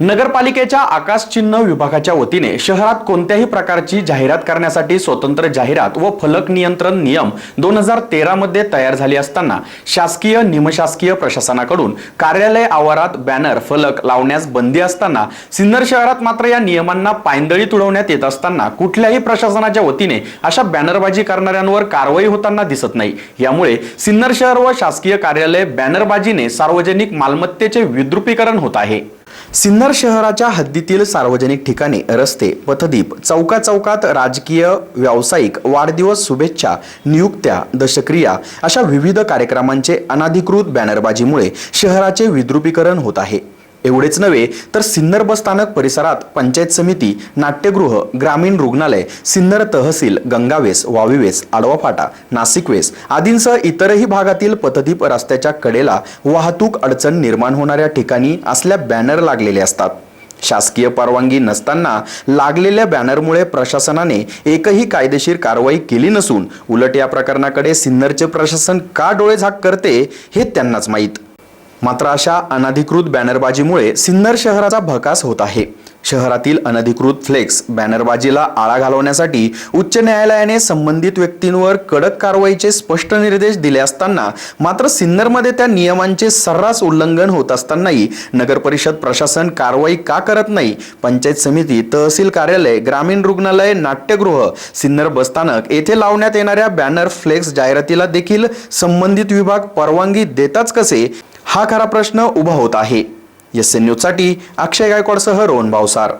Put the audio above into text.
नगरपालिकेच्या आकाश चिन्ह विभागाच्या वतीने शहरात कोणत्याही प्रकारची जाहिरात करण्यासाठी स्वतंत्र जाहिरात व फलक नियंत्रण नियम दोन हजार तेरामध्ये तयार झाले असताना शासकीय निमशासकीय प्रशासनाकडून कार्यालय आवारात बॅनर फलक लावण्यास बंदी असताना सिन्नर शहरात मात्र या नियमांना पायंदळी तुडवण्यात येत असताना कुठल्याही प्रशासनाच्या वतीने अशा बॅनरबाजी करणाऱ्यांवर कारवाई होताना दिसत नाही. यामुळे सिन्नर शहर व शासकीय कार्यालय बॅनरबाजीने सार्वजनिक मालमत्तेचे विद्रुपीकरण होत आहे. सिन्नर शहराच्या हद्दीतील सार्वजनिक ठिकाणी रस्ते पथदीप चौका चौकात राजकीय व्यावसायिक वाढदिवस शुभेच्छा नियुक्त्या दशक्रिया अशा विविध कार्यक्रमांचे अनाधिकृत बॅनरबाजीमुळे शहराचे विद्रुपीकरण होत आहे. एवढेच नव्हे तर सिन्नर बस स्थानक परिसरात पंचायत समिती नाट्यगृह ग्रामीण रुग्णालय सिन्नर तहसील गंगावेस वावीवेस आडवा फाटा नाशिकवेस आदींसह इतरही भागातील पथदीप रस्त्याच्या कडेला वाहतूक अडचण निर्माण होणाऱ्या ठिकाणी असल्या बॅनर लागलेले असतात. शासकीय परवानगी नसताना लागलेल्या बॅनरमुळे प्रशासनाने एकही कायदेशीर कारवाई केली नसून उलट या प्रकरणाकडे सिन्नरचे प्रशासन का डोळेझाक करते हे त्यांनाच माहीत. मात्र अशा अनधिकृत बॅनरबाजीमुळे सिन्नर शहराचा भकास होत आहे. शहरातील अनधिकृत फ्लेक्स बॅनरबाजीला आळा घालवण्यासाठी उच्च न्यायालयाने संबंधित व्यक्तींवर कडक कारवाईचे स्पष्ट निर्देश दिले असताना मात्र सिन्नरमध्ये त्या नियमांचे सर्रास उल्लंघन होत असतानाही नगरपरिषद प्रशासन कारवाई का करत नाही पंचायत समिती तहसील कार्यालय ग्रामीण रुग्णालय नाट्यगृह सिन्नर बसस्थानक येथे लावण्यात येणाऱ्या बॅनर फ्लेक्स जाहिरातीला देखील संबंधित विभाग परवानगी देताच कसे? हा खरा प्रश्न उभा होत आहे. एस एन न्यूजसाठी अक्षय गायकवाडसह रोहन भावसार.